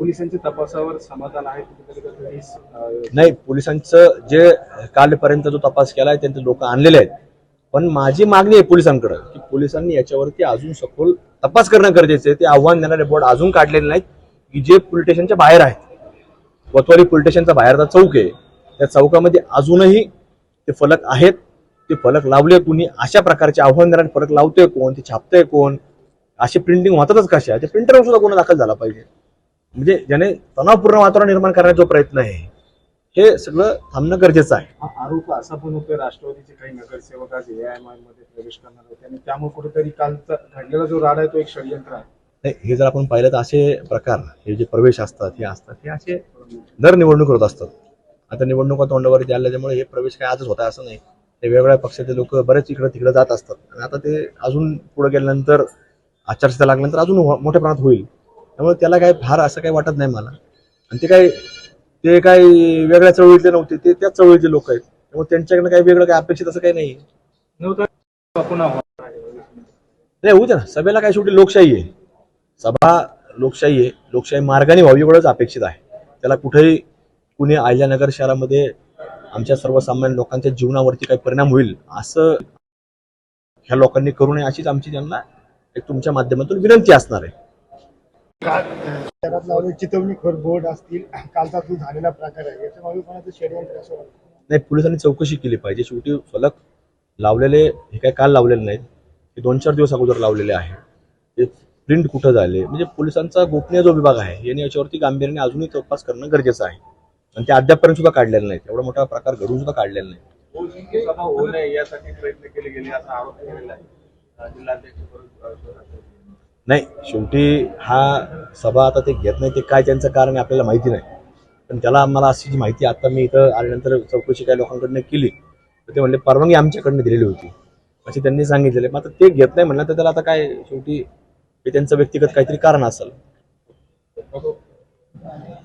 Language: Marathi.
पोलिसांच्या तपासावर समाधान आहे नाही पोलिसांचं जे कालपर्यंत जो तपास केलाय त्यांचे लोक आणलेले आहेत. पण माझी मागणी आहे पोलिसांकडे की पोलिसांनी याच्यावरती अजून सखोल तपास करणं गरजेचं आहे. ते आव्हान देणारे बोर्ड अजून काढलेले नाहीत की जे पोलीस स्टेशनच्या बाहेर आहेत. वतवारी पोलीस स्टेशनचा बाहेरचा चौक आहे. त्या चौकामध्ये अजूनही ते फलक आहेत. ते फलक लावले कुणी अशा प्रकारचे आव्हान देणारे फलक लावतोय कोण ते छापतंय कोण? असे प्रिंटिंग होतातच कशा? त्या प्रिंटरवर सुद्धा गुन्हा दाखल झाला पाहिजे. म्हणजे ज्याने तणावपूर्ण वातावरण निर्माण करण्याचा जो प्रयत्न आहे हे सगळं थांबणं गरजेचं आहे. हा आरोप असा पण होतोय राष्ट्रवादीचे काही नगरसेवक आज मध्ये प्रवेश करणार होते आणि त्यामुळे कुठेतरी कालचा घडलेला जो राडा आहे तो एक षडयंत्र आहे. नाही हे जर आपण पाहिलं तर असे प्रकार हे जे प्रवेश असतात हे असतात हे असे दर निवडणूक होत असतात. आता निवडणुका तोंडावरती आल्याच्यामुळे हे प्रवेश काय आजच होता असं नाही. ते वेगवेगळ्या पक्षाचे लोक बरेच इकडं तिकडे जात असतात. आणि आता ते अजून पुढे गेल्यानंतर आचारसंहिता लागल्यानंतर अजून हो- मोठ्या प्रमाणात होईल. त्यामुळे त्याला काय फार असं काही वाटत नाही मला. आणि ते काय ते काय वेगळ्या चळवळीतले नव्हते ते त्याच चळवळीचे लोक आहेत. त्यामुळे त्यांच्याकडनं काही वेगळं काही अपेक्षित असं काही नाही. नाही होऊ दे ना. सभेला काय शेवटी लोकशाही आहे. सभा लोकशाही आहे. लोकशाही मार्गाने व्हावी एवढंच अपेक्षित आहे. त्याला कुठेही कुणी अहिल्यानगर शहरामध्ये आमच्या सर्वसामान्य लोकांच्या जीवनावरती काही परिणाम होईल असं ह्या लोकांनी करू नये अशीच आमची त्यांना एक तुमच्या माध्यमातून विनंती असणार आहे. शहरात लावले चितवणी खोर बोर्ड असतील कालचा जो झालेला प्रकार आहे याच्या मागे कोणाचं षडयंत्र असं वाटतं? नाही पोलिसांनी चौकशी केली पाहिजे. शेवटी फलक लावलेले हे काय काल लावलेले नाहीत हे दोन चार दिवस अगोदर लावलेले आहे. ते प्रिंट कुठं झाले? म्हणजे पोलिसांचा गोपनीय जो विभाग आहे यांनी याच्यावरती गांभीर्याने अजूनही तपास करणं गरजेचं आहे. आणि ते अद्यापपर्यंत सुद्धा काढलेले नाहीत. एवढा मोठा प्रकार घडून सुद्धा काढलेला नाही. ही सभा होऊ नये यासाठी प्रयत्न केले गेले असा आरोप केलेला आहे. अं, जिल्हाध्यक्ष नाही शेवटी हा सभा आता ते घेत नाही ते काय त्यांचं कारण आपल्याला माहिती नाही. पण त्याला आम्हाला अशी जी माहिती आता मी इथं आल्यानंतर चौकशी काही लोकांकडनं केली तर ते म्हणले परवानगी आमच्याकडनं दिलेली होती. असे त्यांनी सांगितलेले मग आता ते घेत नाही म्हणलं तर त्याला आता काय शेवटी ते त्यांचं व्यक्तिगत काहीतरी कारण असेल.